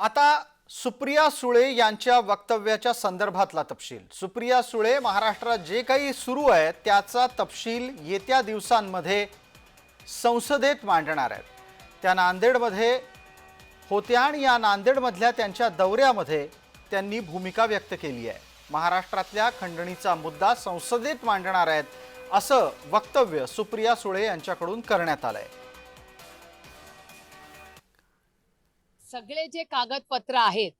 आता सुप्रिया सुळे यांच्या वक्तव्याच्या संदर्भातला तपशील. सुप्रिया सुळे महाराष्ट्रात जे काही सुरू आहे त्याचा तपशील येत्या दिवसांमध्ये संसदेत मांडणार आहेत. त्या नांदेडमध्ये होत्या आणि या नांदेडमधल्या त्यांच्या दौऱ्यामध्ये त्यांनी भूमिका व्यक्त केली आहे. महाराष्ट्रातल्या खंडणीचा मुद्दा संसदेत मांडणार आहेत असं वक्तव्य सुप्रिया सुळे यांच्याकडून करण्यात आलं आहे सगळे जे कागदपत्र आहेत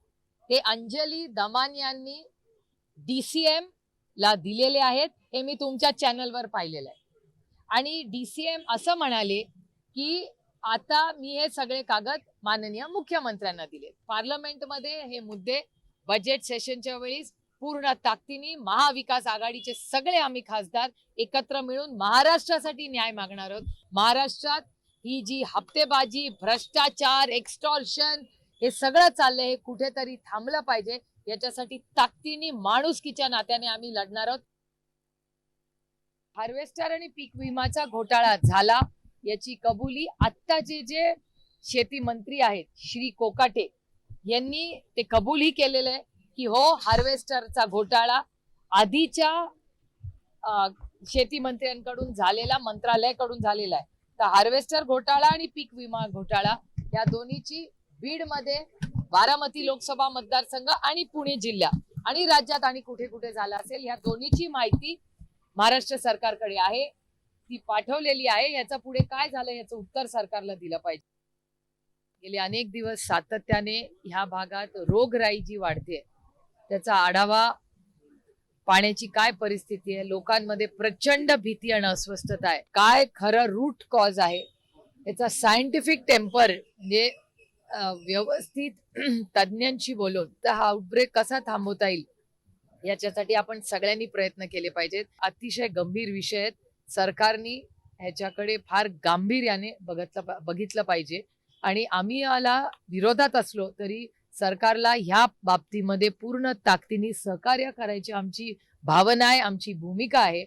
ते अंजली दमान यांनी डीसीएम ला दिलेले आहेत हे मी तुमच्या चॅनलवर पाहिलेलं आहे. आणि डीसीएम असं म्हणाले की आता मी हे सगळे कागद माननीय मुख्यमंत्र्यांना दिले. पार्लमेंटमध्ये हे मुद्दे बजेट सेशनच्या वेळी पूर्ण ताकदीने महाविकास आघाडीचे सगळे आम्ही खासदार एकत्र मिळून महाराष्ट्रासाठी न्याय मागणार आहोत. महाराष्ट्रात ही जी हप्तेबाजी भ्रष्टाचार एक्स्टॉर्शन हे सगळं चाललंय हे कुठेतरी थांबलं पाहिजे. याच्यासाठी ताकदीने माणुसकीच्या नात्याने आम्ही लढणार आहोत. हार्वेस्टर आणि पीक विमाचा घोटाळा झाला याची कबुली आत्ता जे शेती मंत्री आहेत श्री कोकाटे यांनी ते कबूलही केलेलं आहे की हो हार्वेस्टरचा घोटाळा आधीच्या शेती मंत्र्यांकडून झालेला मंत्रालयाकडून झालेला आहे. तर हार्वेस्टर घोटाळा आणि पीक विमा घोटाळा या दोन्हीची बीडमध्ये बारामती लोकसभा मतदारसंघ आणि पुणे जिल्हा आणि राज्यात आणि कुठे कुठे झाला असेल या दोन्हीची माहिती महाराष्ट्र सरकारकडे आहे. ती पाठवलेली आहे. याचं पुढे काय झालं याचं उत्तर सरकारला दिलं पाहिजे. गेले अनेक दिवस सातत्याने ह्या भागात रोगराई जी वाढते त्याचा आढावा पाण्याची काय परिस्थिती आहे? लोकांमध्ये प्रचंड भीती आणि अस्वस्थता आहे. काय खरं रूट कॉज आहे? याचा सायंटिफिक टेम्पर म्हणजे व्यवस्थित तज्ज्ञांशी बोलून तर हा आउटब्रेक कसा थांबवता येईल? याच्यासाठी आपण सगळ्यांनी प्रयत्न केले पाहिजेत. अतिशय गंभीर विषय आहेत. सरकारने ह्याच्याकडे फार गांभीर्याने बघितलं बघितलं पाहिजे. आणि आम्ही याला विरोधात असलो तरी सरकारला ह्या बाबतीमध्ये पूर्ण ताकदीने सहकार्य करायची आमची भावना आहे आमची भूमिका आहे.